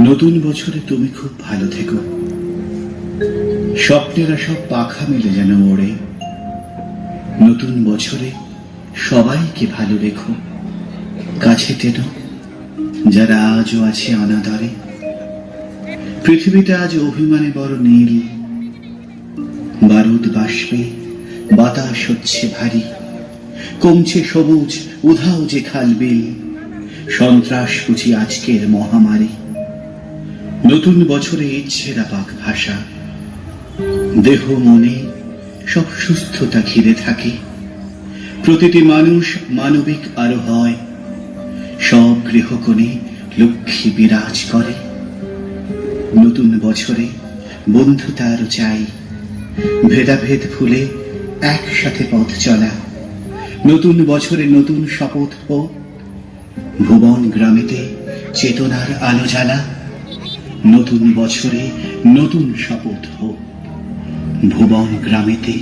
নতুন বছরে তুমি খুব ভালো থেকো। স্বপ্নেরা সব পাখা মেলে যেন ওড়ে। নতুন বছরে সবাইকে ভালো রেখো। কাছে টেনো যারা আজও আছে অনাদরে। পৃথিবীটা আজ অভিমানে বড় নীল। বারুদ বাষ্পে বাতাস হচ্ছে ভারী। কমছে সবুজ, উধাও যে খালবিল সন্ত্রাস বুঝি আজকের মহামারী। নতুন বছরে ইচ্ছেরা পাক ভাষা। দেহ মনে সব সুস্থতা ঘিরে থাকে। প্রতিটি মানুষ মানবিক আরও হয় সব গৃহকোণে লক্ষ্মী বিরাজ করে। নতুন বছরে বন্ধুতা আরও চাই। ভেদাভেদ ভুলে একসাথে পথ চলা। নতুন বছরে নতুন শপথ হোক ভুবন গ্রামেতে চেতনার আলো জ্বালা। নতুন বছরে নতুন শপথ হোক ভুবন গ্রামেতে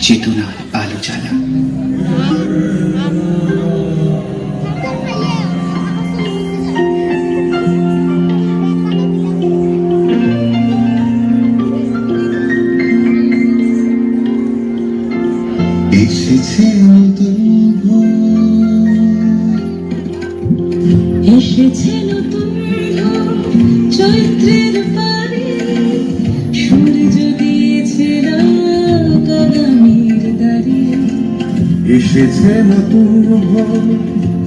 চেতনার আলো জ্বালা। এসেছে নতুন এসেছে নতুন চৈত্রের পারে। সূর্য দিয়েছে রাত আগামীর এসেছে নতুন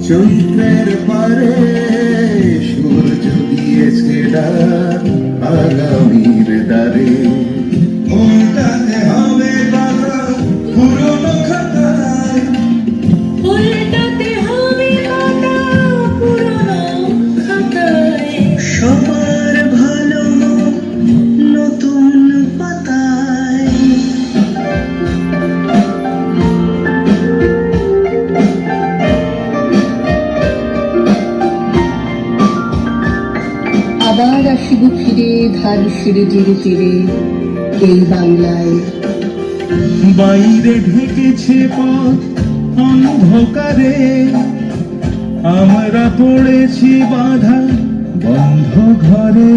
চৈত্রের পারে। সূর্য দিয়েছে আগামীর দ্বারে উল্টাতে হবে পাতা পুরনো খাতায় উল্টাতে হবে পাতা পুরনো খাতায়। সবার ভালো নতুন পাতায়। আবার আসিব ফিরে ধান সিঁড়ে জেরে তীরে এই বাংলায় বাইরে ঢেকেছে পথ অন্ধকারে। আমরা পড়েছি বাধা বন্ধ ঘরে।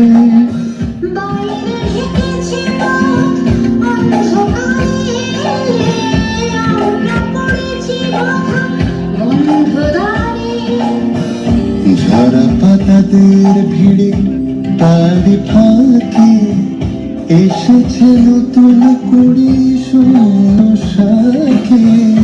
ঝরা পাতাদের ভিড়ে তারি ফাঁকে এসেছে নতুন কুড়ি শূন্য শাখে।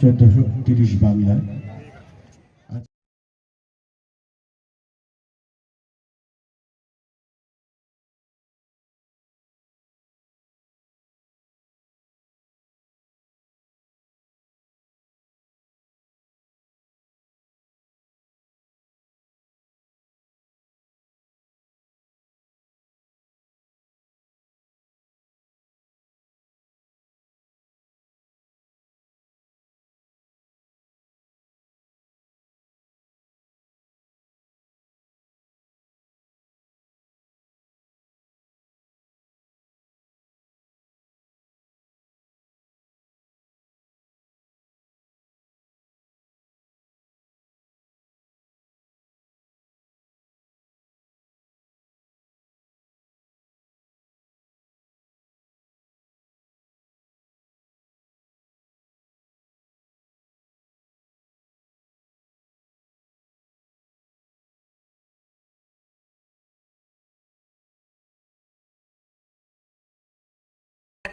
চোদ্দশো তিরিশ বাংলায়।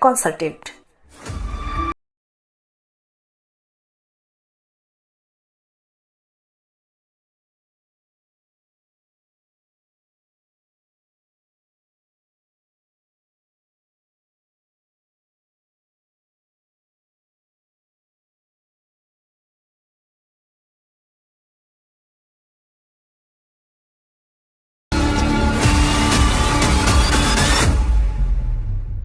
কনসালটেন্ট